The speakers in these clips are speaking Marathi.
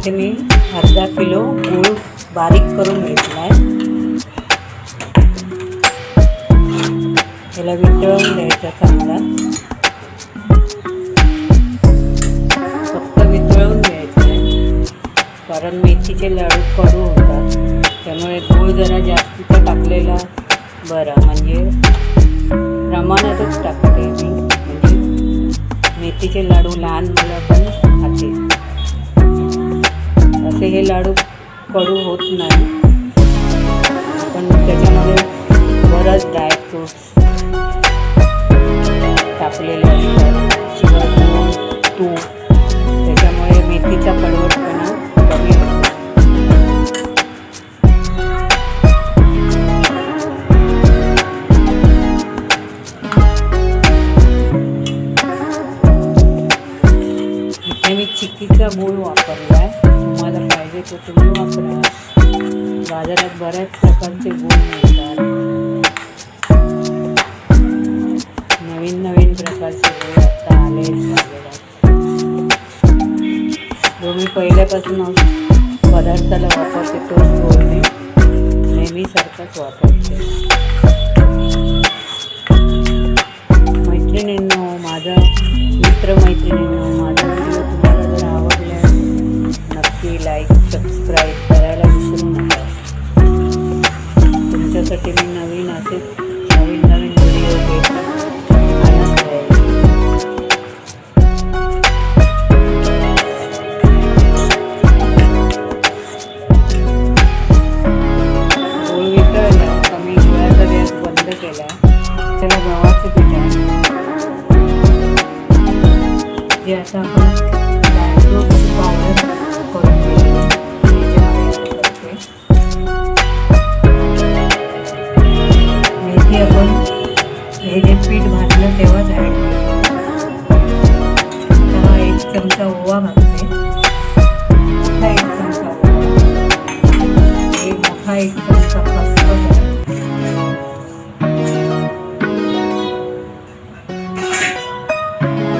इथे मी अर्धा किलो गूळ बारीक करून घेतला आहे त्याला वितळून द्यायचा चांगला. फक्त वितळून घ्यायचं कारण मेथीचे लाडू कडू होतात. त्यामुळे गूळ जरा जास्तीचा टाकलेला बरा. म्हणजे प्रमाणातच टाकते मी. म्हणजे मेथीचे लाडू लहान मुलं पण खाते असे हे लाडू कडू होत नाही. पण त्याच्यामध्ये बरंच ड्रायफ्रूट्स टाकलेले असतात. शिवाय तूप. त्याच्यामुळे मेथीचा कडू बऱ्याच प्रकारचे गुण मिळतात. नवीन नवीन प्रकारचे गुण आता आले जो मी पहिल्यापासून पदार्थाला वापरते तोच गूळ मी नेहमीसारखाच वापरते. मैत्रिणींनो माझा मित्रमैत्रिणींनो माझा व्हिडिओ तुम्हाला जर आवडला नक्की लाईक सबस्क्राईब तुमच्यासाठी मी नवीन असेच नवीन नवीन व्हिडिओ घेत आणत राहील बंद त्याला गव्हाचं पीठ आहे. जे आपण हे जे पीठ भाजलं तेव्हाच ॲड त्याला एक चमचा ओवा घालते. मोठा एक चमचा एक मोठा एक चमचा खसखस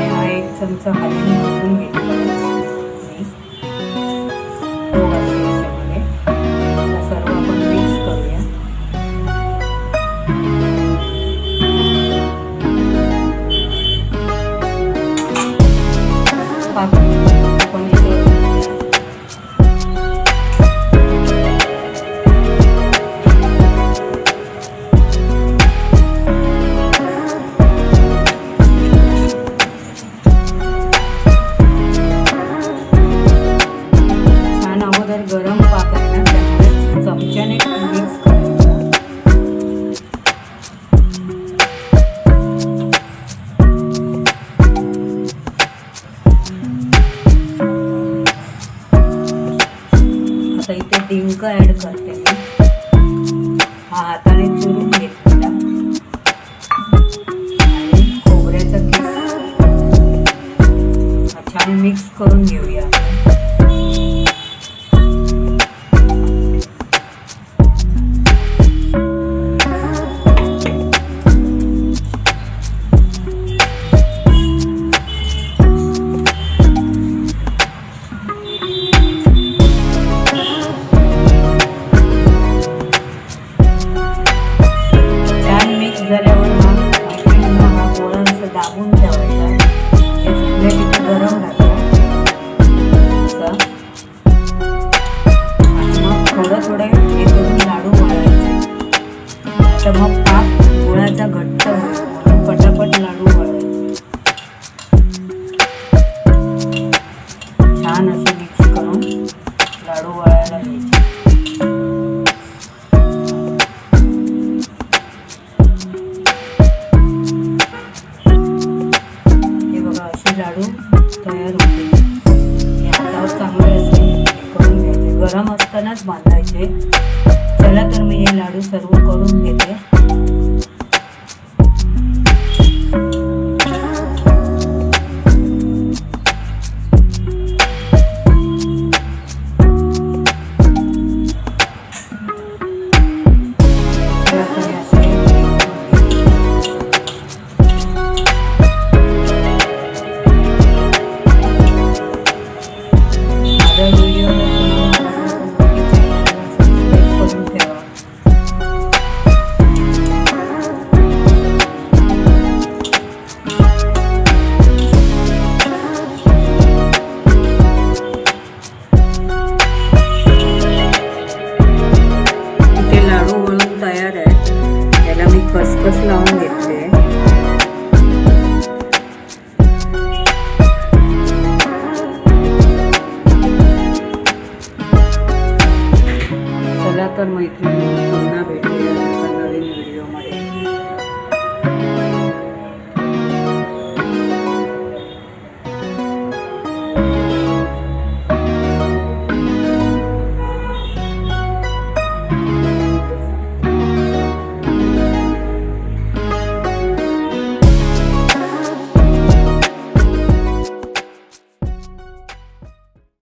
आणि एक चमचा हलवून अगोदर गरम पाक आहे चमच्याने मिक्स करायचं आता इथे डिंक ऍड करते हा हाताने चुरून घेतलेला. खोबऱ्याचा छान मिक्स करून घेऊया. मग पाक गुळाचा घट्ट पटापट लाडू वळायचे छान असे मिक्स करून लाडू वळायला घ्यायचे. हे बघा असे लाडू तयार होते. हे हातावर चांगले असे करून घ्यायचे. गरम असतानाच बांधायचे. चला तर मी हे लाडू सर्व करून घेते. वापस लावून घेतले चला तर मैत्रिणी पुन्हा भेटूया.